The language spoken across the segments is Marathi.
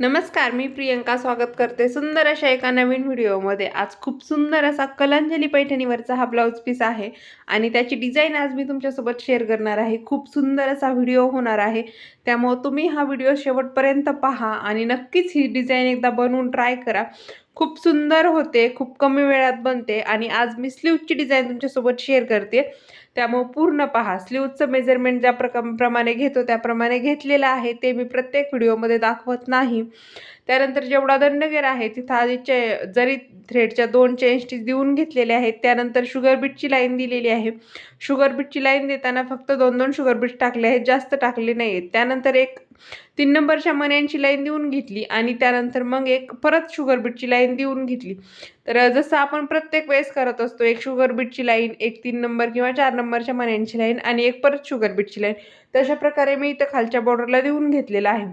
नमस्कार मी प्रियंका स्वागत करते सुंदर अशा एका नवीन व्हिडिओमध्ये. आज खूप सुंदर असा कलांजली पैठणीवरचा हा ब्लाऊज पीस आहे आणि त्याची डिझाईन आज मी तुमच्यासोबत शेअर करणार आहे. खूप सुंदर असा व्हिडिओ होणार आहे. त्यामुळं तुम्ही हा व्हिडिओ शेवटपर्यंत पहा आणि नक्कीच ही डिझाईन एकदा बनवून ट्राय करा. खूप सुंदर होते खूप कमी वेळात बनते आणि आज मी स्लीवची डिझाईन तुमच्यासोबत शेअर करते. त्यामुळं पूर्ण पहा. स्लीवचं मेजरमेंट ज्या प्रका प्रमाणे घेतो त्याप्रमाणे घेतलेलं आहे. ते मी प्रत्येक व्हिडिओमध्ये दाखवत नाही. त्यानंतर जेवढा दंडगेर आहे तिथं आधी चे जरी थ्रेडच्या दोन चेन स्टिच देऊन घेतलेले आहेत त्यानंतर शुगर बीटची लाईन दिलेली आहे. शुगर बीटची लाईन देताना फक्त दोन दोन शुगर बीट टाकले आहेत जास्त टाकले नाही आहेत त्यानंतर एक तीन नंबरच्या मण्यांची लाईन देऊन घेतली आणि त्यानंतर मग एक परत शुगर बीटची लाईन देऊन घेतली. तर जसं आपण प्रत्येक वेळेस करत असतो एक शुगर बीटची लाईन एक तीन नंबर किंवा चार नंबरच्या मण्यांची लाईन आणि एक परत शुगर बीटची लाईन तशा प्रकारे मी इथं खालच्या बॉर्डरला देऊन घेतलेला आहे.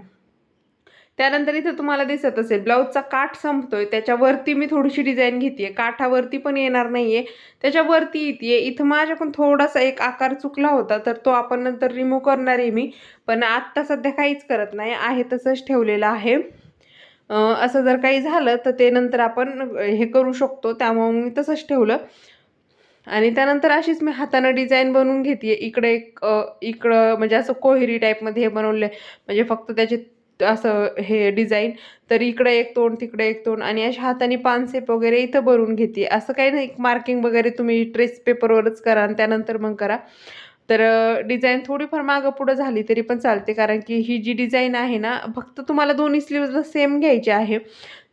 त्यानंतर इथं तुम्हाला दिसत असेल ब्लाऊजचा काठ संपतोय. त्याच्यावरती मी थोडीशी डिझाईन घेते काठावरती पण येणार नाही आहे त्याच्यावरती येते इथं माझ्याकडून थोडासा एक आकार चुकला होता तर तो आपण नंतर रिमूव्ह करणार आहे मी. पण आत्ता सध्या काहीच करत नाही. आहे तसंच ठेवलेलं आहे. असं जर काही झालं तर ते नंतर आपण हे करू शकतो. त्यामुळे मी तसंच ठेवलं. आणि त्यानंतर अशीच मी हातानं डिझाईन बनवून घेते इकडे एक इकडं म्हणजे असं कोहिरी टाईपमध्ये हे बनवलं आहे म्हणजे फक्त त्याचे असं हे डिझाईन. तर इकडे एक तोंड तिकडे एक तोंड आणि अशा हाताने पानसेप वगैरे इथं भरून घेते. असं काही नाही मार्किंग वगैरे तुम्ही ट्रेस पेपरवरच करा आणि त्यानंतर मग करा. तर डिझाईन थोडीफार मागं पुढं झाली तरी पण चालते. कारण की ही जी डिझाईन आहे ना फक्त तुम्हाला दोन्ही स्लीवला सेम घ्यायची आहे.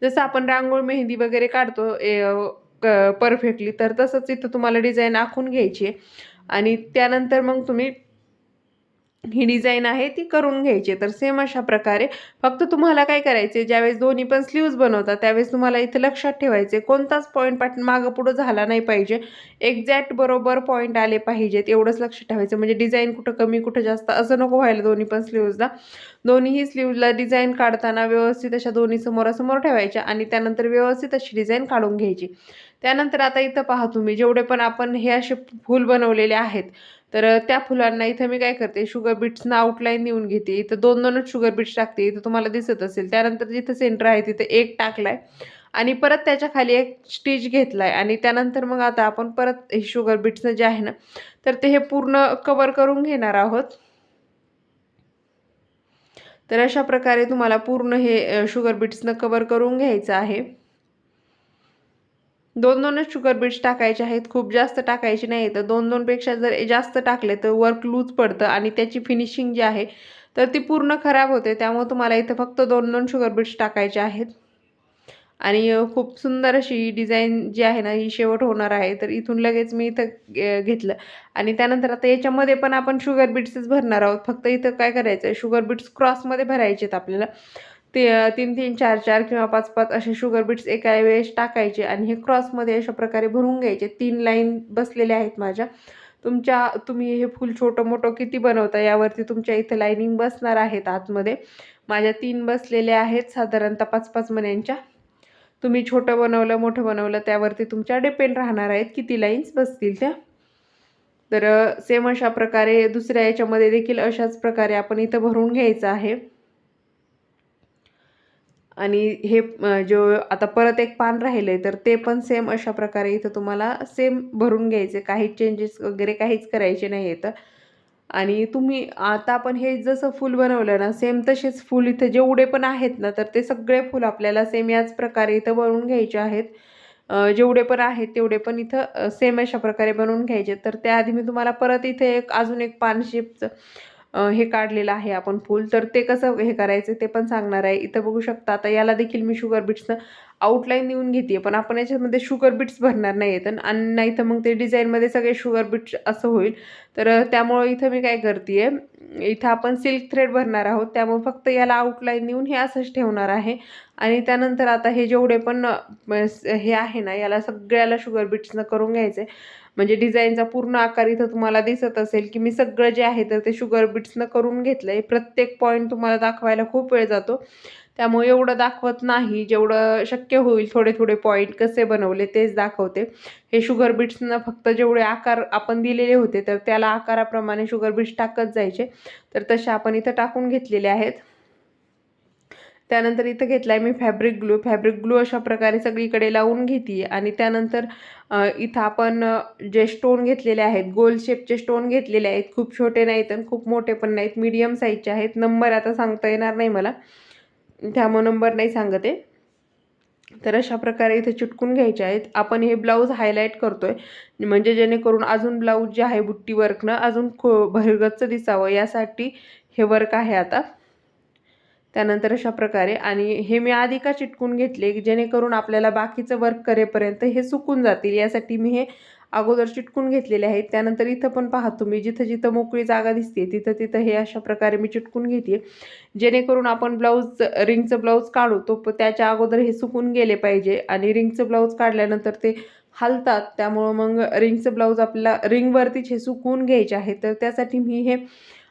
जसं आपण रांगोळ मेहंदी वगैरे काढतो परफेक्टली तर तसंच इथं तुम्हाला डिझाईन आखून घ्यायची आहे. आणि त्यानंतर मग तुम्ही ही डिझाईन आहे ती करून घ्यायची. तर सेम अशा प्रकारे फक्त तुम्हाला काय करायचे ज्यावेळेस दोन्ही पण स्लीव्ज बनवतात त्यावेळेस तुम्हाला इथे लक्षात ठेवायचे कोणताच पॉईंट पाठ मागं पुढं झाला नाही पाहिजे. एक्झॅक्ट बरोबर पॉईंट आले पाहिजेत एवढंच लक्षात ठेवायचं. म्हणजे डिझाईन कुठं कमी कुठं जास्त असं नको व्हायला दोन्ही पण स्लीव्जला दोन्हीही स्लीव्जला डिझाईन काढताना व्यवस्थित अशा दोन्ही समोरासमोर ठेवायच्या आणि त्यानंतर व्यवस्थित अशी डिझाईन काढून घ्यायची. त्यानंतर आता इथं पहा तुम्ही जेवढे पण आपण हे असे फूल बनवलेले आहेत तर त्या फुलांना इथं मी काय करते शुगर बीट्सना आउटलाईन देऊन घेते. इथं दोन दोनच शुगर बीट्स टाकते. इथं तुम्हाला दिसत असेल. त्यानंतर जिथं सेंटर आहे तिथं एक टाकलाय. आणि परत त्याच्याखाली एक स्टिच घेतलाय. आणि त्यानंतर मग आता आपण परत हे शुगर बीट्सनं जे आहे ना तर ते हे पूर्ण कवर करून घेणार आहोत. तर अशा प्रकारे तुम्हाला पूर्ण हे शुगर बीट्सनं कवर करून घ्यायचं आहे. दोन दोनच शुगर बीट्स टाकायचे आहेत खूप जास्त टाकायचे नाही तर दोन दोनपेक्षा जर जास्त टाकले तर वर्क लूज पडतं आणि त्याची फिनिशिंग जी आहे तर ती पूर्ण खराब होते. त्यामुळे तुम्हाला इथं फक्त दोन दोन शुगर बीट्स टाकायचे आहेत. आणि खूप सुंदर अशी डिझाईन जी आहे ना ही शेवट होणार आहे. तर इथून लगेच मी इथं घेतलं. आणि त्यानंतर आता याच्यामध्ये पण आपण शुगर बीट्सच भरणार आहोत. फक्त इथं काय करायचं आहे शुगर बीट्स क्रॉसमध्ये भरायचे आहेत आपल्याला. ते तीन तीन चार चार किंवा पाच पाच असे शुगर बीट्स एका वेळेस टाकायचे आणि हे क्रॉसमध्ये अशा प्रकारे भरून घ्यायचे. तीन लाईन बसलेल्या आहेत माझ्या. तुमच्या तुम्ही हे फूल छोटं मोठं किती बनवता यावरती तुमच्या इथं लाईनिंग बसणार आहेत आतमध्ये. माझ्या तीन बसलेल्या आहेत साधारणतः पाच पाच महिन्यांच्या तुम्ही छोटं बनवलं मोठं बनवलं त्यावरती तुमच्या डिपेंड राहणार आहेत किती लाईन्स बसतील त्या. तर सेम अशा प्रकारे दुसऱ्या याच्यामध्ये देखील अशाच प्रकारे आपण इथं भरून घ्यायचं आहे. आणि हे जो आता परत एक पान राहिलं आहे तर ते पण सेम अशा प्रकारे इथं तुम्हाला सेम भरून घ्यायचे. काही चेंजेस वगैरे काहीच करायचे नाही येतं आणि तुम्ही आता आपण हे जसं फूल बनवलं ना सेम तसेच फूल इथं जेवढे पण आहेत ना तर ते सगळे फूल आपल्याला सेम याच प्रकारे इथं बनवून घ्यायचे आहेत. जेवढे पण आहेत तेवढे पण इथं सेम अशा प्रकारे बनवून घ्यायचे. तर त्याआधी मी तुम्हाला परत इथे एक अजून एक पान शेपचं हे काढलेलं आहे आपण फूल. तर ते कसं हे करायचं ते पण सांगणार आहे. इथं बघू शकता आता याला देखील मी शुगर बिट्सनं आउटलाईन देऊन घेते पण आपण याच्यामध्ये शुगर बीट्स भरणार नाही आहेत. आणि नाही तर मग ते डिझाईनमध्ये सगळे शुगर बीट्स असं होईल. तर त्यामुळं इथं मी काय करते इथं आपण सिल्क थ्रेड भरणार आहोत. त्यामुळे फक्त याला आउटलाईन देऊन हे असंच ठेवणार आहे. आणि त्यानंतर आता हे जेवढे पण हे आहे ना याला सगळ्याला शुगर बीट्सनं करून घ्यायचे म्हणजे डिझाईनचा पूर्ण आकार इथं तुम्हाला दिसत असेल की मी सगळं जे आहे तर ते शुगर बीट्सनं करून घेतलं आहे प्रत्येक पॉईंट तुम्हाला दाखवायला खूप वेळ जातो. त्यामुळे एवढं दाखवत नाही. जेवढं शक्य होईल थोडे थोडे पॉईंट कसे बनवले तेच दाखवते. हे शुगर बीट्सनं फक्त जेवढे आकार आपण दिलेले होते तर त्याला आकाराप्रमाणे शुगर बीट्स टाकत जायचे. तर तसे आपण इथं टाकून घेतलेले आहेत. त्यानंतर इथं घेतला आहे मी फॅब्रिक ग्लू फॅब्रिक ग्लू अशा प्रकारे सगळीकडे लावून घेते. आणि त्यानंतर इथं आपण जे स्टोन घेतलेले आहेत गोल शेपचे स्टोन घेतलेले आहेत खूप छोटे नाहीत आणि खूप मोठे पण नाहीत मीडियम साईजचे आहेत. नंबर आता सांगता येणार नाही मला. त्यामुळं नंबर नाही सांगत. आहे तर अशा प्रकारे इथे चिटकून घ्यायचे आहेत. आपण हे ब्लाऊज हायलाईट करतोय. म्हणजे जेणेकरून अजून ब्लाऊज जे आहे बुट्टी वर्कनं अजून खो भरगच्च दिसावं. यासाठी हे वर्क आहे आता. त्यानंतर अशा प्रकारे आणि हे मी आधी का चिटकून घेतले की जेणेकरून आपल्याला बाकीचं वर्क करेपर्यंत हे सुकून जातील यासाठी मी हे अगोदर चिटकून घेतलेले आहेत. त्यानंतर इथं पण पाहा तुम्ही जिथं जिथं मोकळी जागा दिसते तिथं तिथं हे अशा प्रकारे मी चिटकून घेते. जेणेकरून आपण ब्लाऊज रिंगचं ब्लाऊज काढू तो प- त्याच्या अगोदर हे सुकून गेले पाहिजे आणि रिंगचं ब्लाऊज काढल्यानंतर ते हलतात. त्यामुळं मग रिंगचं ब्लाऊज आपल्याला रिंगवरतीच हे सुकून घ्यायचे आहे. तर त्यासाठी मी हे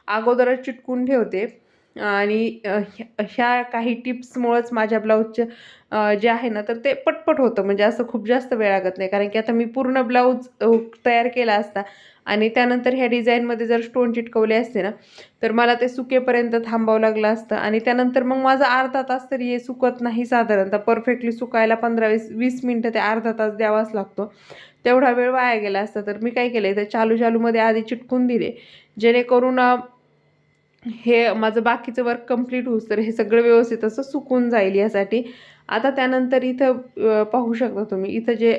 अगोदरच चिटकून ठेवते. आणि ह्या ह्या काही टिप्समुळंच माझ्या ब्लाऊजचं जे आहे ना तर ते पटपट होतं. म्हणजे असं खूप जास्त वेळ लागत नाही. कारण की आता मी पूर्ण ब्लाऊज तयार केला असता आणि त्यानंतर ह्या डिझाईनमध्ये जर स्टोन चिटकवले असते ना तर मला ते सुकेपर्यंत थांबावं लागलं असतं. आणि त्यानंतर मग माझा अर्धा तास तरी हे सुकत नाही साधारणतः. परफेक्टली सुकायला पंधरा वीस वीस मिनटं ते अर्धा तास द्यावाच लागतो. तेवढा वेळ वाया गेला असता. तर मी काय केलं आहे तर चालू चालूमध्ये आधी चिटकून दिले. जेणेकरून हे माझं बाकीचं वर्क कंप्लीट होऊस तर हे सगळं व्यवस्थित असं सुकून जाईल यासाठी. आता त्यानंतर इथं पाहू शकता तुम्ही इथं जे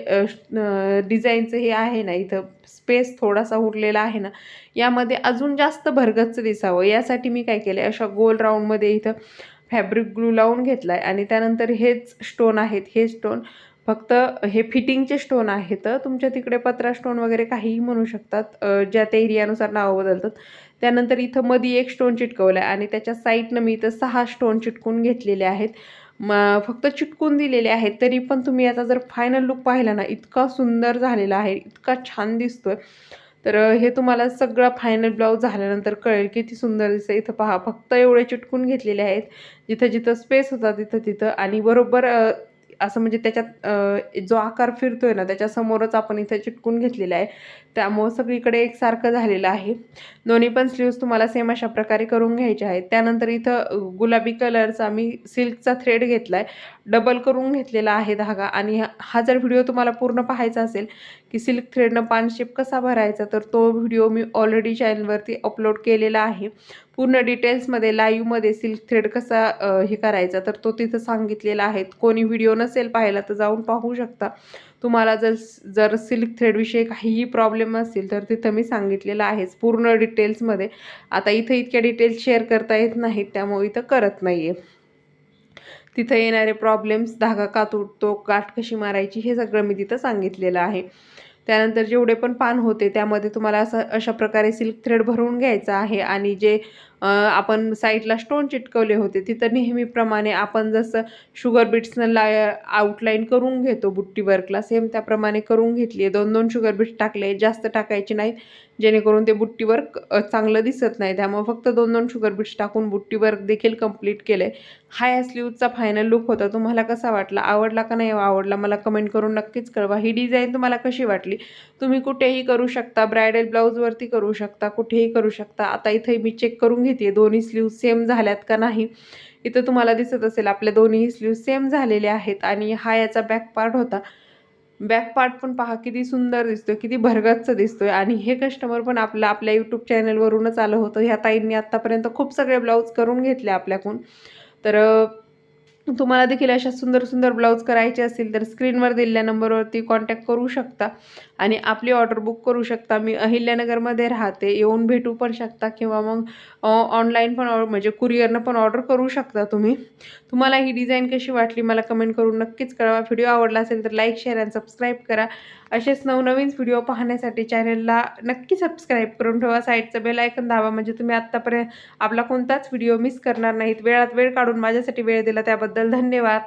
डिझाईनचं हे आहे ना इथं स्पेस थोडासा उरलेला आहे ना यामध्ये अजून जास्त भरगच्च दिसावं. यासाठी मी काय केलं अशा गोल राऊंडमध्ये इथं फॅब्रिक ग्लू लावून घेतला आहे आणि त्यानंतर हेच स्टोन आहेत हे स्टोन फक्त हे फिटिंगचे स्टोन आहेत. तुमच्या तिकडे पत्रा स्टोन वगैरे काहीही म्हणू शकतात. ज्या त्या एरियानुसार नावं बदलतात. त्यानंतर इथं मध्ये एक स्टोन चिटकवलं आहे आणि त्याच्या साईडनं मी इथं सहा स्टोन चिटकून घेतलेले आहेत. म फक्त चिटकून दिलेले आहेत. तरी पण तुम्ही याचा जर फायनल लुक पाहिला ना इतका सुंदर झालेला आहे. इतका छान दिसतोय. तर हे तुम्हाला सगळं फायनल ब्लाऊज झाल्यानंतर कळेल किती सुंदर दिसतं इथं पहा फक्त एवढे चिटकून घेतलेले आहेत. जिथं जिथं स्पेस होता तिथं तिथं आणि बरोबर असं म्हणजे त्याच्यात जो आकार फिरतोय ना त्याच्यासमोरच आपण इथे चिटकून घेतलेला आहे. त्यामुळं सगळीकडे एकसारखं झालेलं आहे. दोन्ही पण स्लीव्स तुम्हाला सेम अशा प्रकारे करून घ्यायचे आहेत. त्यानंतर इथं गुलाबी कलरचा मी सिल्कचा थ्रेड घेतला आहे डबल करून घेतलेला आहे धागा. आणि हा- हा जर व्हिडिओ तुम्हाला पूर्ण पाहायचा असेल की सिल्क थ्रेडनं पानशेप कसा भरायचा तर तो व्हिडिओ मी ऑलरेडी चॅनलवरती अपलोड केलेला आहे. पूर्ण डिटेल्समध्ये लाईव्हमध्ये सिल्क थ्रेड कसा हे करायचा तर तो तिथं सांगितलेला आहे. कोणी व्हिडिओ नसेल पाहिला तर जाऊन पाहू शकता. तुम्हाला जर जर सिल्क थ्रेडविषयी काहीही प्रॉब्लेम प्रॉब्लेम असतील तर तिथं मी सांगितलेलं आहेच पूर्ण डिटेल्समध्ये आता इथं इतक्या डिटेल्स शेअर करता येत नाहीत त्यामुळे इथं करत नाही आहे तिथं येणारे प्रॉब्लेम्स धागा का तुटतो गाठ कशी मारायची हे सगळं मी तिथं सांगितलेलं आहे. त्यानंतर जेवढे पण पान होते त्यामध्ये तुम्हाला असं अशा प्रकारे सिल्क थ्रेड भरून घ्यायचा आहे आणि जे आपण साईडला स्टोन चिटकवले होते तिथं नेहमीप्रमाणे आपण जसं शुगर बीट्सनं ला आउटलाईन करून घेतो बुट्टी वर्कला सेम त्याप्रमाणे करून घेतली आहे. दोन दोन शुगर बीट्स टाकले जास्त टाकायचे नाहीत जेणेकरून ते बुट्टी वर्क चांगलं दिसत नाही. त्यामुळे फक्त दोन दोन शुगर बीट्स टाकून बुट्टी वर्क देखील कंप्लीट केलं आहे हा या स्लीवचा फायनल लुक होता. तुम्हाला कसा वाटला? आवडला का नाही आवडला? मला कमेंट करून नक्कीच कळवा. ही डिझाईन तुम्हाला कशी वाटली? तुम्ही कुठेही करू शकता. ब्रायडल ब्लाऊजवरती करू शकता कुठेही करू शकता. आता इथे मी चेक करून घेते. दोन्ही स्लीव सेम झाल्यात का नाही इथं तुम्हाला दिसत असेल आपल्या दोन्ही स्लीव सेम झालेले आहेत आणि हा याचा बॅक पार्ट होता. बॅक पार्ट पण पहा किती सुंदर दिसतोय किती भरगच्च दिसतोय. आणि हे कस्टमर पण आपलं आपल्या यूट्यूब चॅनलवरूनच आलं होतं. ह्या ताईंनी आत्तापर्यंत खूप सगळे ब्लाऊज करून घेतले आपल्याकडून. तर तुम्हाला देखील अशा सुंदर सुंदर ब्लाऊज करायचे असतील तर स्क्रीनवर दिलेल्या नंबरवरती कॉन्टॅक्ट करू शकता. आणि आपली ऑर्डर बुक करू शकता. मी अहिल्यानगरमध्ये राहते. येऊन भेटू पण शकता किंवा मग ऑनलाईन पण ऑर्डर म्हणजे कुरिअरनं पण ऑर्डर करू शकता तुम्ही. तुम्हाला ही डिझाईन कशी वाटली मला कमेंट करून नक्कीच कळवा. व्हिडिओ आवडला असेल तर लाईक शेअर अँड सबस्क्राईब करा. असेच नवनवीन व्हिडिओ पाहण्यासाठी चॅनलला नक्की सबस्क्राईब करून ठेवा. साईडचं बेल ऐकन दाबा म्हणजे तुम्ही आत्तापर्यंत आपला कोणताच व्हिडिओ मिस करणार नाहीत. वेळात वेळ काढून माझ्यासाठी वेळ दिला त्याबद्दल धन्यवाद.